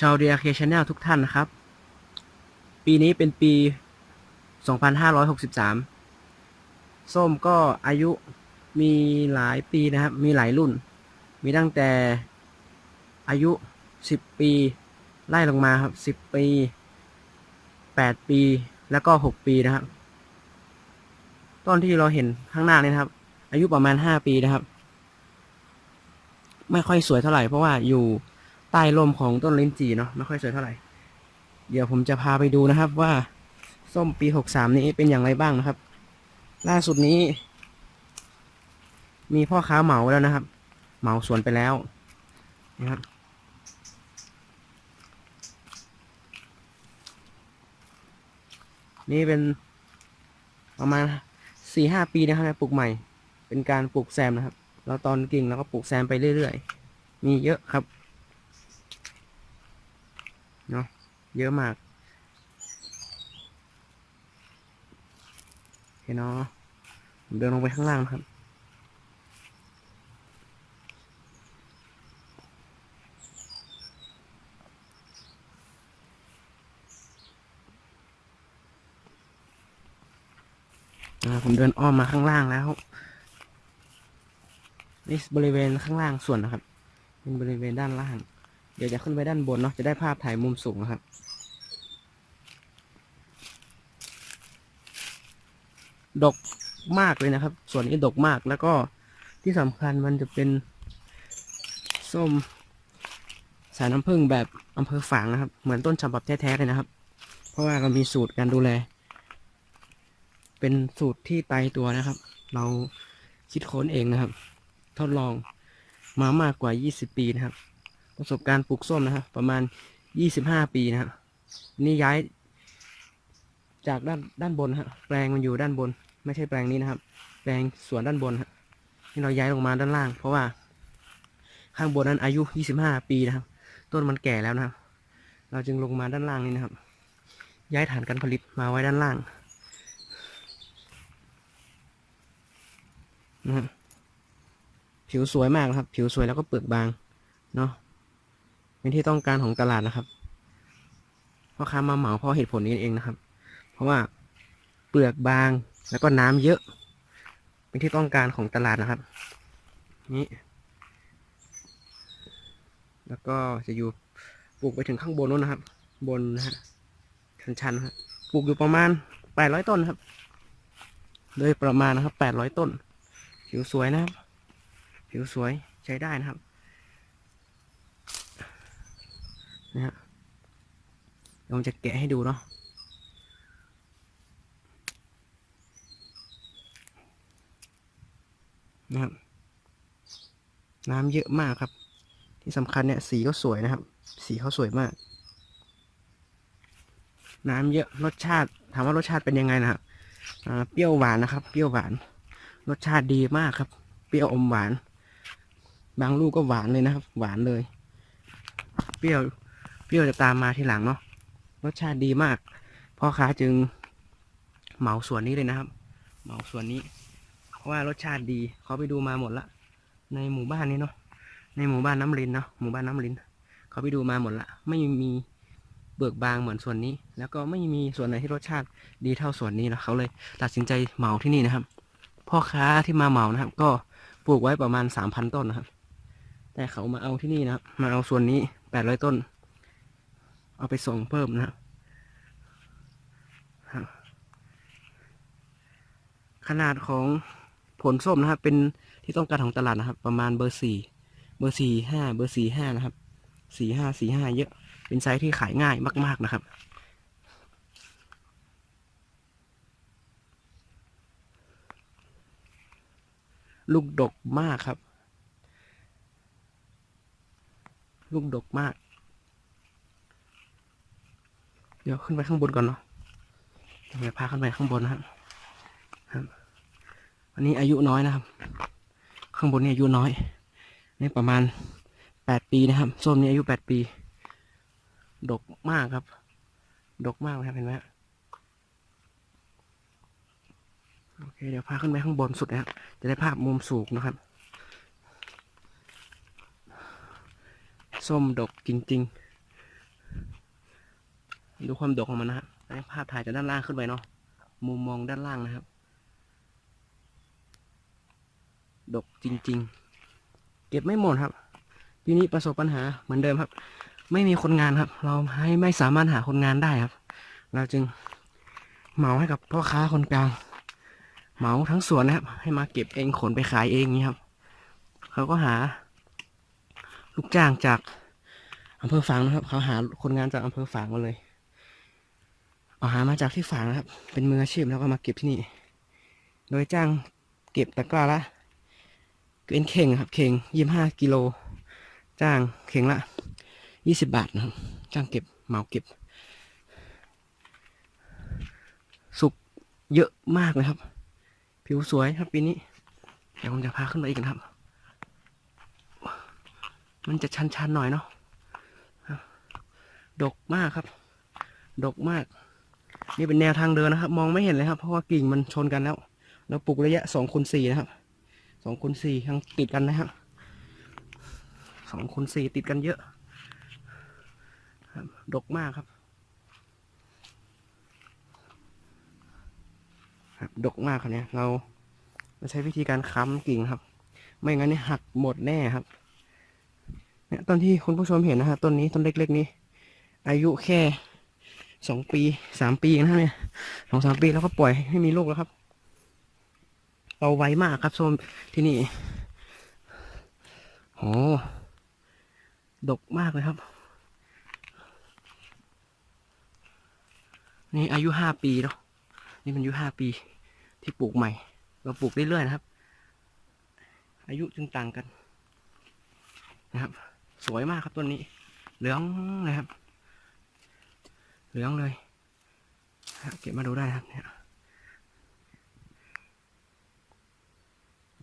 ชาวเดียเคชแนลทุกท่านนะครับ ปีนี้เป็นปี 2563 ส้มก็อายุมีหลายปีนะครับ มีหลายรุ่น มีตั้งแต่อายุ 10 ปี ไล่ลงมาครับ 10 ปี 8 ปี แล้วก็ 6 ปีนะครับ ต้นที่เราเห็นข้างหน้านี่นะครับ อายุประมาณ 5 ปีนะครับ ไม่ค่อยสวยเท่าไหร่เพราะว่าอยู่ ใต้ร่มของต้นลิ้นจี่เนาะไม่ค่อยสวยเท่าไหร่ เดี๋ยวผมจะพาไปดูนะครับว่าส้มปี63นี้เป็นอย่างไรบ้างนะครับ ล่าสุดนี้ มีพ่อค้าเหมาแล้วนะครับ เหมาสวนไปแล้วนะครับนี่เป็นประมาณสี่ห้าปีนะครับปลูกใหม่ เป็นการปลูกแซมนะครับแล้วตอนกิ่งเราก็ปลูกแซมไปเรื่อยๆ มีเยอะครับ เนาะเยอะมากโอเคเนาะผมเดินลงไปข้างล่างครับผมเดินอ้อมมาข้างล่างแล้วนี่บริเวณข้างล่างส่วนนะครับ เป็นบริเวณด้านล่าง ดี๋ยวจะขึ้นไปด้านบนเนาะจะได้ภาพถ่ายมุมสูงนะครับ ดกมากเลยนะครับ ส่วนนี้ดกมากแล้วก็ที่สำคัญมันจะเป็นส้มสายน้ำผึ้งแบบอำเภอฝางนะครับ เหมือนต้นฉบับแท้ๆเลยนะครับ เพราะว่าเรามีสูตรการดูแล เป็นสูตรที่ตายตัวนะครับ เราคิดค้นเองนะครับ ทดลองมามากกว่า 20 ปีนะครับ ประสบการณ์ปลูกส้มนะครับประมาณ25ปีนะครับนี่ย้าย จากด้านด้านบนฮะแปลงมันอยู่ด้านบน ไม่ใช่แปลงนี้นะครับ แปลงสวนด้านบนฮะนี่เราย้ายลงมาด้านล่าง เพราะว่า ข้างบนนั้นอายุ25ปีนะครับ ต้นมันแก่แล้วนะครับ เราจึงลงมาด้านล่างนี่นะครับ ย้ายฐานการผลิตมาไว้ด้านล่างนะผิวสวยมากนะครับ ผิวสวยแล้วก็เปลือกบางเนาะ เป็นที่ต้องการของตลาดนะครับพ่อค้ามาเหมาเพราะเหตุผลนี้เองนะครับ เพราะว่าเปลือกบางแล้วก็น้ำเยอะ เป็นที่ต้องการของตลาดนะครับ นี่ แล้วก็จะอยู่ปลูกไปถึงข้างบนนู้นนะครับ บนนะฮะชันๆนะครับปลูกอยู่ประมาณแปดร้อยต้นครับ โดยประมาณนะครับแปดร้อยต้น ผิวสวยนะครับ ผิวสวยใช้ได้นะครับ นะฮะเดี๋ยวผมจะแกะให้ดูเนาะนะครับน้ำเยอะมากครับ ที่สำคัญเนี่ยสีก็สวยนะครับ สีเขาสวยมาก น้ำเยอะรสชาติ ถามว่ารสชาติเป็นยังไงนะครับเปรี้ยวหวานนะครับ เปรี้ยวหวาน รสชาติดีมากครับ เปรี้ยวอมหวาน บางลูกก็หวานเลยนะครับ หวานเลย เปรี้ยว เปรี้ยวจะตามมาทีหลังเนาะรสชาติดีมากพ่อค้าจึงเหมาส่วนนี้เลยนะครับ เหมาส่วนนี้ เพราะว่ารสชาติดีเขาไปดูมาหมดละ ในหมู่บ้านนี้เนาะในหมู่บ้านน้ำลินเนาะหมู่บ้านน้ำลินเขาไปดูมาหมดละ ไม่มีเบิกบางเหมือนส่วนนี้ แล้วก็ไม่มีส่วนไหนที่รสชาติดีเท่าส่วนนี้นะเขาเลยตัดสินใจเหมาที่นี่นะครับ พ่อค้าที่มาเหมานะครับ ก็ปลูกไว้ประมาณสามพันต้นนะครับ แต่เขามาเอาที่นี่นะครับ มาเอาส่วนนี้แปดร้อยต้น เอาไปส่งเพิ่มนะครับครับขนาดของผลส้มนะครับ เป็นที่ต้องการของตลาดนะครับ ประมาณเบอร์สี่เบอร์สี่ห้าเบอร์สี่ห้านะครับสี่ห้าสี่ห้าเยอะ เป็นไซส์ที่ขายง่ายมาก ๆนะครับลูกดกมากครับ ลูกดกมาก เดี๋ยวขึ้นไปข้างบนก่อนเนาะเดี๋ยวพาขึ้นไปข้างบนนะครับอันนี้อายุน้อยนะครับ ข้างบนนี่อายุน้อยนี่ประมาณแปดปีนะครับส้มนี่อายุแปดปี ดกมากครับ ดกมากนะครับเห็นไหมโอเคเดี๋ยวพาขึ้นไปข้างบนสุดนะครับจะได้ภาพมุมสูงนะครับ ส้มดกจริง ดูความดกของมันนะฮะภาพถ่ายจากด้านล่างขึ้นไปเนาะมุมมองด้านล่างนะครับ ดกจริง ๆ เก็บไม่หมดครับปีนี้ประสบปัญหาเหมือนเดิมครับ ไม่มีคนงานครับ เราให้ไม่สามารถหาคนงานได้ครับ เราจึงเหมาให้กับพ่อค้าคนกลาง เหมาทั้งสวนนะครับ ให้มาเก็บเองขนไปขายเองนี้ครับ เขาก็หา ลูกจ้างจากอำเภอฝางนะครับ เขาหาคนงานจากอำเภอฝางมาเลย เอาหามาจากที่ฝางนะครับ เป็นมืออาชีพแล้วก็มาเก็บที่นี่ โดยจ้างเก็บตะกร้าละเป็นเข่งครับ เข่งยี่ห้ากิโล จ้างเข่งละยี่สิบบาทนะครับ จ้างเก็บเหมาเก็บ สุกเยอะมากเลยครับ ผิวสวยครับปีนี้ เดี๋ยวผมจะพาขึ้นไปอีกกันครับ มันจะชันๆหน่อยเนาะดกมากครับ ดกมาก นี่เป็นแนวทางเดินนะครับ มองไม่เห็นเลยครับ เพราะว่ากิ่งมันชนกันแล้วเราปลูกระยะสองคูณสี่นะครับสองคูณสี่ยังติดกันนะครับสองคูณสี่ติดกันเยอะดกมากครับ ครับดกมากครับเนี่ย เราเราใช้วิธีการค้ำกิ่งครับ ไม่งั้นเนี่ยหักหมดแน่ครับ เนี่ยต้นที่คุณผู้ชมเห็นนะฮะต้นนี้ต้นเล็กๆนี้ อายุแค่ สองปีสามปีนะครับเนี่ยสองสามปีแล้วก็ปล่อยให้มีลูกแล้วครับโตไวมากครับส้มที่นี่โหดกมากเลยครับ นี่อายุห้าปีเนาะนี่มันอายุห้าปีที่ปลูกใหม่ เราปลูกเรื่อยๆนะครับ อายุจึงต่างกันนะครับ สวยมากครับต้นนี้ เหลืองเลยครับ เหลืองเลยเก็บมาดูได้ครับเนี่ย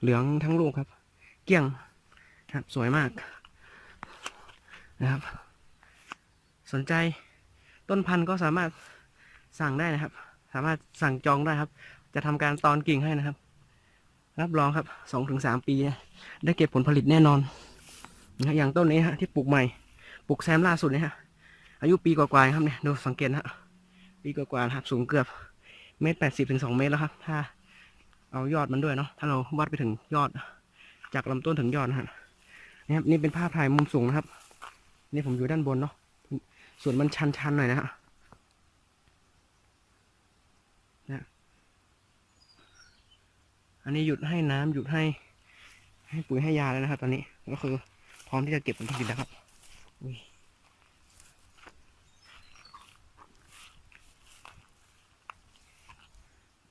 เหลืองทั้งลูกครับ เกี้ยงครับสวยมากนะครับ สนใจต้นพันธุ์ก็สามารถสั่งได้นะครับ สามารถสั่งจองได้ครับ จะทำการตอนกิ่งให้นะครับ รับรองครับสองถึงสามปี ได้เก็บผลผลิตแน่นอนนะอย่างต้นนี้ฮะที่ปลูกใหม่ ปลูกแซมล่าสุดเนี่ยฮะ อายุปีกว่าๆครับเนี่ยดูสังเกตนะฮะปีกว่าๆครับ สูงเกือบเมตรแปดสิบถึงสองเมตรแล้วครับ ถ้า เอายอดมันด้วยเนาะถ้าเราวัดไปถึงยอด จากลำต้นถึงยอดนะฮะนี่ครับนี่เป็นภาพถ่ายมุมสูงนะครับ นี่ผมอยู่ด้านบนเนาะส่วนมันชันๆหน่อยนะฮะนะอันนี้หยุดให้น้ำหยุดให้ ให้ปุ๋ยให้ยาแล้วนะครับ ตอนนี้ก็คือพร้อมที่จะเก็บผลผลิตแล้วครับอุ๊ย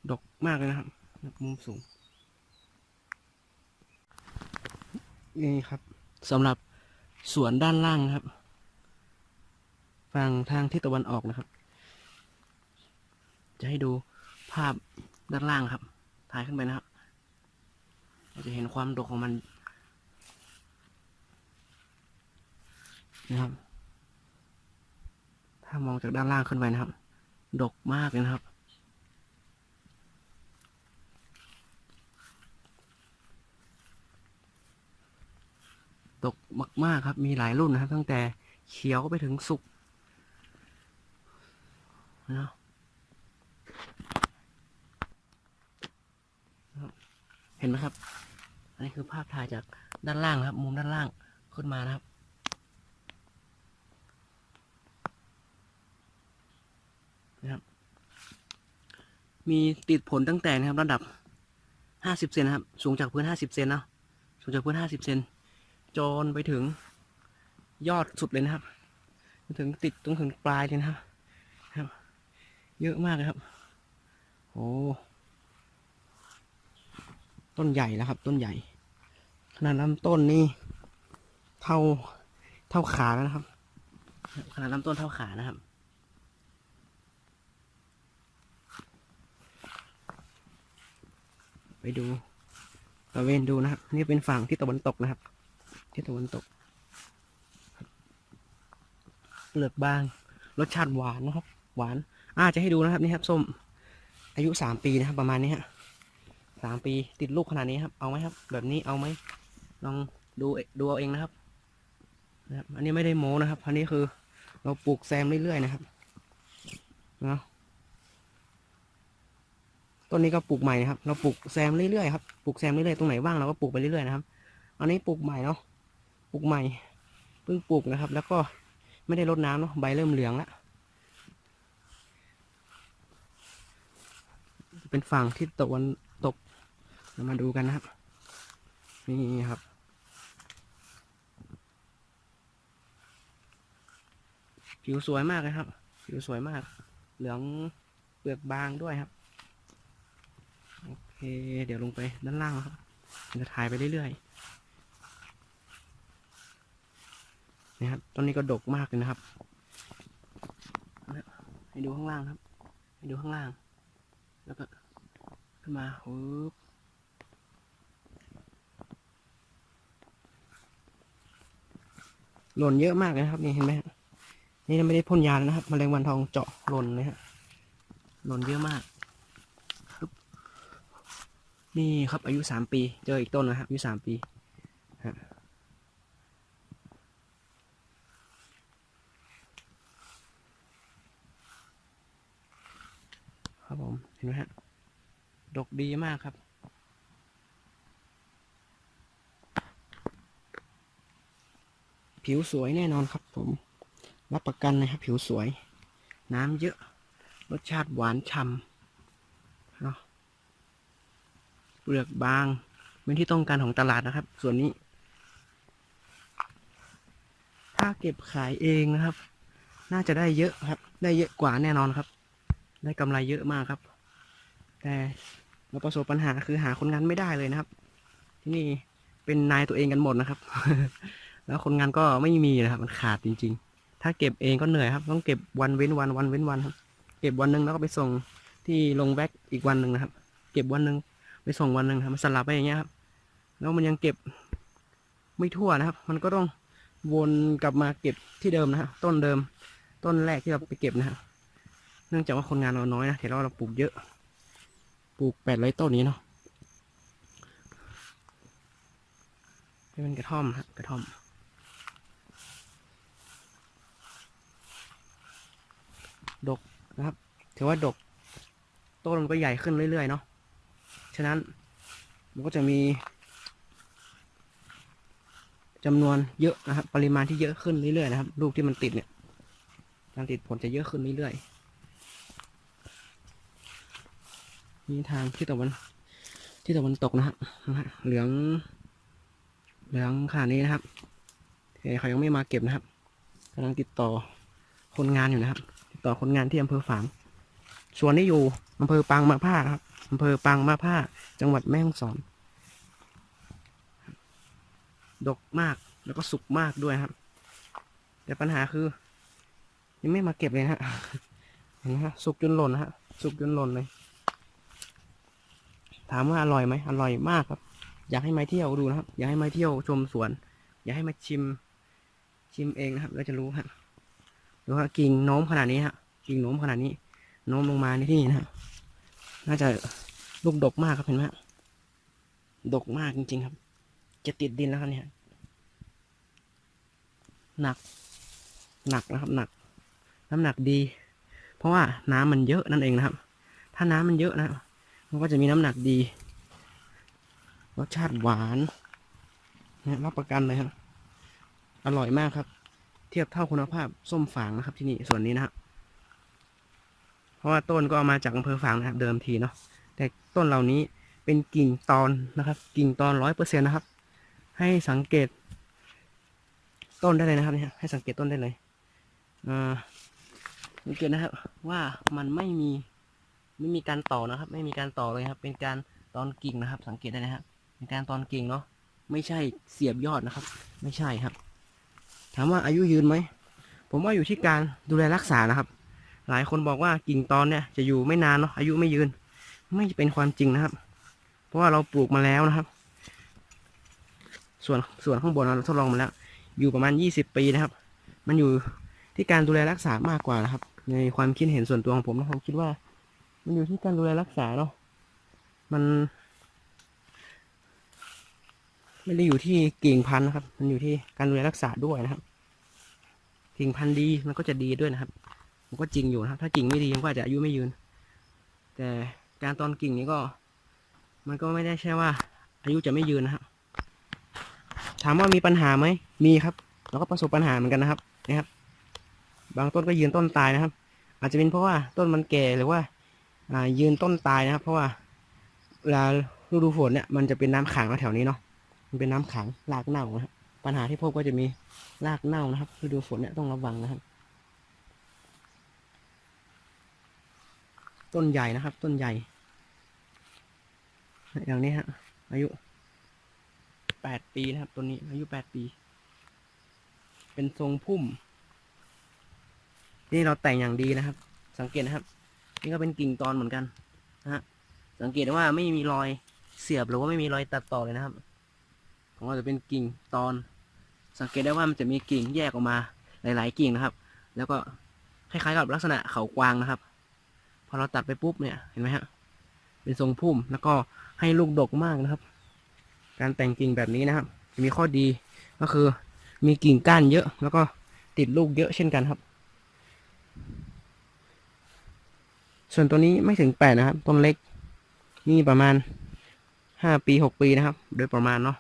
ดก มากเลยนะครับ มุมสูง นี่ครับสำหรับสวนด้านล่างนะครับ ฝั่งทางทิศตะวันออกนะครับ จะให้ดูภาพด้านล่างครับ ถ่ายขึ้นไปนะครับเราจะเห็นความดกของมันนะครับ ถ้ามองจากด้านล่างขึ้นไปนะครับ ดกมากเลยนะครับ ตกมาก ๆ ครับ มีหลายรุ่นนะครับ ตั้งแต่เขียวไปถึงสุกนะเห็นไหมครับ อันนี้คือภาพถ่ายจากด้านล่างครับ มุมด้านล่างขึ้นมานะครับ นะครับ มีติดผลตั้งแต่นะครับ ระดับห้าสิบเซนนะครับ สูงจากพื้นห้าสิบเซนเนาะ สูงจากพื้นห้าสิบเซน จนไปถึงยอดสุดเลยนะครับ ถึงติดตรงถึงปลายเลยนะครับครับ เยอะมากเลยครับโอ้ต้นใหญ่แล้วครับ ต้นใหญ่ขนาดลำต้นนี่เท่าเท่าขาแล้วนะครับ ขนาดลำต้นเท่าขานะครับไปดูตะเวนดูนะครับ นี่เป็นฝั่งที่ตะวันตกนะครับ ที่ตะวันตก เปลือกบาง รสชาติหวานนะครับ หวานอ่าจะให้ดูนะครับนี่ครับส้ม อายุสามปีนะครับ ประมาณนี้ฮะสามปีติดลูกขนาดนี้ครับ เอาไหมครับ แบบนี้เอาไหมลองดูดูเอาเองนะครับนะครับ อันนี้ไม่ได้โม้นะครับ อันนี้คือ เราปลูกแซมเรื่อยๆนะครับเนาะต้นนี้ก็ปลูกใหม่นะครับ เราปลูกแซมเรื่อยๆครับ ปลูกแซมเรื่อยๆ ตรงไหนว่างเราก็ปลูกไปเรื่อยๆนะครับ อันนี้ปลูกใหม่เนาะ ลูกใหม่เพิ่งปลูกนะครับ แล้วก็ไม่ได้รดน้ำเนาะใบเริ่มเหลืองแล้วเป็นฝั่งที่ตะวันตกเรามาดูกันนะครับ นี่ครับ ผิวสวยมากเลยครับ ผิวสวยมาก เหลืองเปลือกบางด้วยครับ โอเค เดี๋ยวลงไปด้านล่างครับ จะถ่ายไปเรื่อยๆ นะครับต้นนี้ก็ดกมากเลยนะครับ ให้ดูข้างล่างครับ ให้ดูข้างล่าง แล้วก็ขึ้นมาปึ๊บหล่นเยอะมากเลยนะครับนี่เห็นไหมนี่ไม่ได้พ่นยาแล้วนะครับมแมลงวันทองเจาะหล่นเลยฮะหล่นเยอะมากนี่ครับอายุสามปี เจออีกต้นนะครับอายุสามปีฮะ ครับผมเห็นไหมฮะดกดีมากครับ ผิวสวยแน่นอนครับผม รับประกันนะครับ ผิวสวย น้ำเยอะ รสชาติหวานฉ่ำเนาะเปลือกบางเป็นที่ต้องการของตลาดนะครับ ส่วนนี้ ถ้าเก็บขายเองนะครับ น่าจะได้เยอะครับ ได้เยอะกว่าแน่นอนครับ ได้กำไรเยอะมากครับ แต่เราประสบปัญหาคือหาคนงานไม่ได้เลยนะครับ ที่นี่เป็นนายตัวเองกันหมดนะครับ แล้วคนงานก็ไม่มีนะครับ มันขาดจริง ๆ ถ้าเก็บเองก็เหนื่อยครับ ต้องเก็บวันเว้นวันวันเว้นวันครับ เก็บวันหนึ่งแล้วก็ไปส่งที่ลงแบ็กอีกวันหนึ่งนะครับ เก็บวันหนึ่งไปส่งวันหนึ่งครับมันสลับไปอย่างเงี้ยครับ แล้วมันยังเก็บไม่ทั่วนะครับ มันก็ต้องวนกลับมาเก็บที่เดิมนะครับต้นเดิม ต้นแรกที่เราไปเก็บนะครับ เนื่องจากว่าคนงานเราน้อยนะแต่เราเราปลูกเยอะ ปลูกแปดร้อยต้นนี้เนาะนี่เป็นกระท่อมครับกระท่อม ดกนะครับ ถือว่าดก ต้นมันก็ใหญ่ขึ้นเรื่อยๆเนาะ ฉะนั้นมันก็จะมีจำนวนเยอะนะครับ ปริมาณที่เยอะขึ้นเรื่อยๆนะครับ ลูกที่มันติดเนี่ยการติดผลจะเยอะขึ้นเรื่อยๆ นี่ทางที่ตะวันที่ตะวันตกนะครับนะฮะเหลือง เหลืองขนาดนี้นะครับเขายังไม่มาเก็บนะครับกำลังติดต่อคนงานอยู่นะครับ ติดต่อคนงานที่อำเภอฝางส่วนนี้อยู่อำเภอปางมะผ้าครับอำเภอปางมะผ้า จังหวัดแม่ฮ่องสอน ดกมากแล้วก็สุกมากด้วยครับ แต่ปัญหาคือ ยังไม่มาเก็บเลยนะฮะเห็นไหมฮะสุกจนหล่นนะฮะสุกจนหล่นเลย ถามว่าอร่อยไหมอร่อยมากครับ อยากให้มาเที่ยวดูนะครับ อยากให้มาเที่ยวชมสวน อยากให้มาชิม ชิมเองนะครับ เราจะรู้ฮะดูว่ากิ่งโน้มขนาดนี้ฮะกิ่งโน้มขนาดนี้ โน้มลงมาในที่นี่นะฮะน่าจะลูกดกมากครับเห็นไหมฮะดกมากจริง ๆ ครับ จะติดดินแล้วครับเนี่ยหนัก หนักนะครับ หนัก น้ำหนักดี เพราะว่าน้ำมันเยอะนั่นเองนะครับ ถ้าน้ำมันเยอะนะ มันก็จะมีน้ำหนักดี รสชาติหวานนะรับประกันเลยครับ อร่อยมากครับ เทียบเท่าคุณภาพส้มฝางนะครับ ที่นี่ส่วนนี้นะครับเพราะว่าต้นก็เอามาจากอำเภอฝางนะครับ เดิมทีเนาะแต่ต้นเหล่านี้เป็นกิ่งตอนนะครับ กิ่งตอนร้อยเปอร์เซ็นนะครับ ให้สังเกต ต้นได้เลยนะครับเนี่ยให้สังเกตต้นได้เลยอ่าสังเกตนะครับ ว่ามันไม่มี ไม่มีการต่อนะครับ ไม่มีการต่อเลยครับ เป็นการตอนกิ่งนะครับ สังเกตได้นะครับเป็นการตอนกิ่งเนาะไม่ใช่เสียบยอดนะครับ ไม่ใช่ครับ ถามว่าอายุยืนไหมผมว่าอยู่ที่การดูแลรักษานะครับ หลายคนบอกว่ากิ่งตอนเนี่ยจะอยู่ไม่นานเนาะอายุไม่ยืน ไม่เป็นความจริงนะครับ เพราะว่าเราปลูกมาแล้วนะครับ ส่วนส่วนข้างบนเราทดลองมาแล้ว อยู่ประมาณยี่สิบปีนะครับ มันอยู่ที่การดูแลรักษามากกว่านะครับ ในความคิดเห็นส่วนตัวของผมนะผมคิดว่า มันอยู่ที่การดูแลรักษาเนาะมัน ไม่ได้อยู่ที่กิ่งพันธุ์นะครับ มันอยู่ที่การดูแลรักษาด้วยนะครับ กิ่งพันธุ์ดีมันก็จะดีด้วยนะครับ มันก็จริงอยู่นะครับ ถ้ากิ่งไม่ดีมันก็อาจจะอายุไม่ยืน แต่การตอนกิ่งนี้ก็ มันก็ไม่ได้ใช่ว่า อายุจะไม่ยืนนะครับถามว่ามีปัญหาไหมมีครับเราก็ประสบปัญหาเหมือนกันนะครับนะครับ บางต้นก็ยืนต้นตายนะครับ อาจจะเป็นเพราะว่าต้นมันแก่หรือว่าอ่า ยืนต้นตายนะครับ เพราะว่าเวลาฤดูฝนเนี่ยมันจะเป็นน้ำขังแถวนี้เนาะมันเป็นน้ำขังรากเน่านะครับปัญหาที่พบก็จะมีรากเน่านะครับฤดูฝนเนี่ยต้องระวังนะครับ ต้นใหญ่นะครับ ต้นใหญ่ อย่างนี้ฮะอายุแปดปีนะครับต้นนี้อายุแปดปี เป็นทรงพุ่ม นี่เราแต่งอย่างดีนะครับ สังเกตนะครับ นี่ก็เป็นกิ่งตอนเหมือนกันนะฮะสังเกตว่าไม่มีรอยเสียบหรือว่าไม่มีรอยตัดต่อเลยนะครับ ของเราจะเป็นกิ่งตอน สังเกตได้ว่ามันจะมีกิ่งแยกออกมาหลาย ๆ กิ่งนะครับ แล้วก็คล้ายๆกับลักษณะเขากวางนะครับ พอเราตัดไปปุ๊บเนี่ยเห็นไหมฮะเป็นทรงพุ่มแล้วก็ให้ลูกดกมากนะครับ การแต่งกิ่งแบบนี้นะครับ จะมีข้อดีก็คือมีกิ่งก้านเยอะ แล้วก็ติดลูกเยอะเช่นกันครับ ส่วนตัวนี้ไม่ถึงแปดนะครับ ต้นเล็ก นี่ประมาณห้าปีหกปีนะครับ โดยประมาณเนาะ